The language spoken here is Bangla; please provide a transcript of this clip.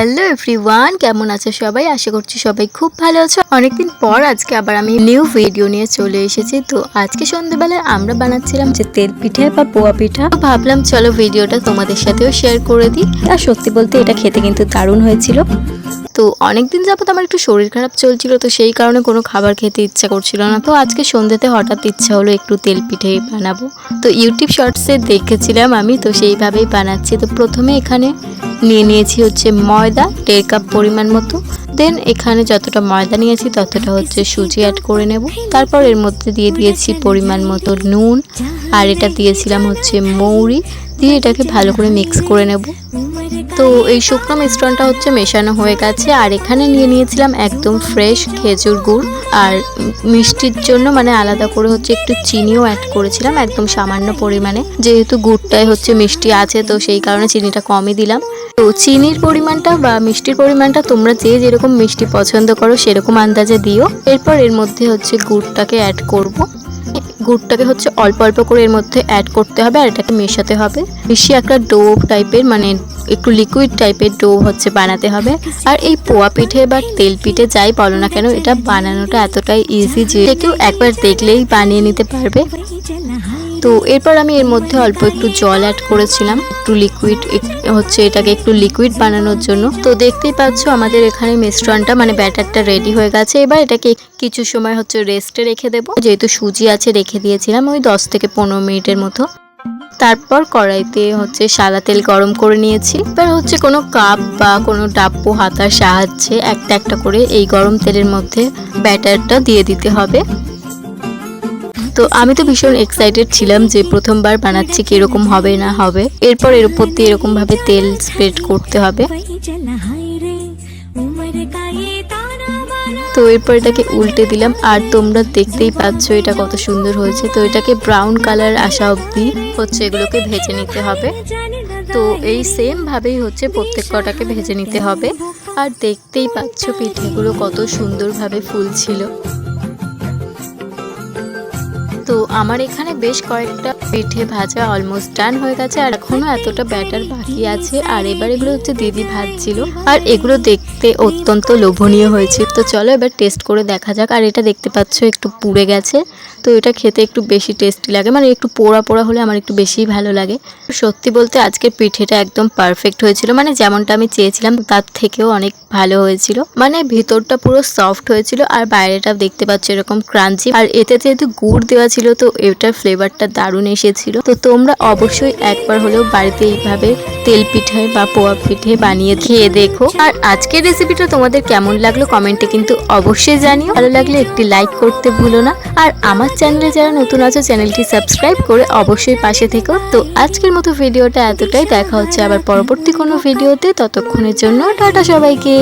হ্যালো এভরিওয়ান কেমন আছো সবাই? আশা করছি সবাই খুব ভালো আছো। অনেকদিন পর আজকে আবার আমি নিউ ভিডিও নিয়ে চলে এসেছি। তো আজকে সন্ধ্যেবেলায় আমরা বানাচ্ছিলাম যে তেল পিঠে বা পোয়া পিঠা। ভাবলাম চলো ভিডিওটা তোমাদের সাথেও শেয়ার করে দিই। আর সত্যি বলতে এটা খেতে কিন্তু দারুণ হয়েছিল। তো অনেকদিন যাবত আমার একটু শরীর খারাপ চলছিল, তো সেই কারণে কোনো খাবার খেতে ইচ্ছা করছিল না। তো আজকে সন্ধ্যেতে হঠাৎ ইচ্ছা হলো একটু তেল পিঠে বানাবো। তো ইউটিউব শর্টসে দেখেছিলাম আমি, তো সেইভাবেই বানাচ্ছি। তো প্রথমে এখানে নিয়ে নিয়েছি হচ্ছে ময়দা, দেড় কাপ পরিমাণ মতো। দেন এখানে যতটা ময়দা নিয়েছি, ততটা হচ্ছে সুজি অ্যাড করে নেব। তারপর এর মধ্যে দিয়ে দিয়েছি পরিমাণ মতো নুন। আর এটা দিয়েছিলাম হচ্ছে মৌরি। দিয়ে এটাকে ভালো করে মিক্স করে নেব। তো এই শুকনো মিশ্রণটা হচ্ছে মেশানো হয়ে গেছে, আর এখানে নিয়ে নিয়েছিলাম একদম ফ্রেশ খেজুর গুড়। আর মিষ্টির জন্য মানে আলাদা করে হচ্ছে একটু চিনিও অ্যাড করেছিলাম একদম সামান্য পরিমাণে। যেহেতু গুড়টায় হচ্ছে মিষ্টি আছে, তো সেই কারণে চিনিটা কমই দিলাম। তো চিনির পরিমাণটা বা মিষ্টির পরিমাণটা তোমরা যে যেরকম মিষ্টি পছন্দ করো সেরকম আন্দাজে দিও। এরপর এর মধ্যে হচ্ছে গুড়টাকে অ্যাড করব। গুড়টাকে হচ্ছে অল্প অল্প করে এর মধ্যে অ্যাড করতে হবে, আর এটাকে মেশাতে হবে। বেশি একটা ডো টাইপের মানে একটু লিকুইড টাইপের ডো হচ্ছে বানাতে হবে। আর এই পোয়া পিঠে বা তেল পিঠে যাই বলো না কেন, এটা বানানোটা এতটাই ইজি যে কেউ একবার দেখলেই বানিয়ে নিতে পারবে। তো এরপর আমি এর মধ্যে অল্প একটু জল অ্যাড করেছিলাম, একটু লিকুইড হচ্ছে এটাকে একটু লিকুইড বানানোর জন্য। তো দেখতেই পাচ্ছ আমাদের এখানে মিশ্রণটা মানে ব্যাটারটা রেডি হয়ে গেছে। এবার এটাকে কিছু সময় হচ্ছে রেস্টে রেখে দেবো। যেহেতু সুজি আছে, রেখে দিয়েছিলাম ওই দশ থেকে পনেরো মিনিটের মতো। তারপর কড়াইতে হচ্ছে সাদা তেল গরম করে নিয়েছি। এবার হচ্ছে কোনো কাপ বা কোনো ডাব্বু হাতার সাহায্যে একটা একটা করে এই গরম তেলের মধ্যে ব্যাটারটা দিয়ে দিতে হবে। তো আমি তো ভীষণ এক্সাইটেড ছিলাম যে প্রথমবার বানাচ্ছি কীরকম হবে না হবে। এরপর এর উপর দিয়ে এরকম ভাবে তেল স্প্রেড করতে হবে। তো এরপর এটাকে উল্টে দিলাম। আর তোমরা দেখতেই পাচ্ছ এটা কত সুন্দর হয়েছে। তো এটাকে ব্রাউন কালার আসা অবধি হচ্ছে এগুলোকে ভেজে নিতে হবে। তো এই সেম ভাবেই হচ্ছে প্রত্যেক কটাকে ভেজে নিতে হবে। আর দেখতেই পাচ্ছ পিঠেগুলো কত সুন্দরভাবে ফুলছিল। তো আমার এখানে বেশ কয়েকটা পিঠে ভাজা অলমোস্ট ডান হয়ে গেছে, আর এখনও এতটা ব্যাটার বাকি আছে। আর এবার এগুলো হচ্ছে দিদি ভাজছিল, আর এগুলো দেখতে অত্যন্ত লোভনীয় হয়েছে। তো চলো এবার টেস্ট করে দেখা যাক, আর এটা দেখতে পাচ্ছ একটু পুড়ে গেছে। তো এটা খেতে একটু বেশি টেস্টি লাগে মানে একটু পোড়া পোড়া হলে আমার একটু বেশিই ভালো লাগে। সত্যি বলতে আজকের পিঠেটা একদম পারফেক্ট হয়েছিল মানে যেমনটা আমি চেয়েছিলাম তার থেকেও অনেক ভালো হয়েছিল। মানে ভেতরটা পুরো সফট হয়েছিল, আর বাইরেটা দেখতে পাচ্ছ এরকম ক্রাঞ্চি আর এতে যেহেতু গুড় দেওয়া ছিল, তো এটার ফ্লেভারটা দারুণ এসেছিল। তো তোমরা অবশ্যই একবার হলেও বাড়িতে এইভাবে তেল পিঠে বা পোয়া পিঠে বানিয়ে খেয়ে দেখো। আর আজকের রেসিপিটা তোমাদের কেমন লাগল কমেন্টে কিন্তু অবশ্যই জানিও। ভালো লাগলে একটি লাইক করতে ভুলো না। আর আমার চ্যানেলে যারা নতুন আছো চ্যানেলটি সাবস্ক্রাইব করে অবশ্যই পাশে থেকো। তো আজকের মতো ভিডিওটা এতটাই। দেখা হচ্ছে আবার পরবর্তী কোনো ভিডিওতে ততক্ষণের জন্য টাটা সবাইকে।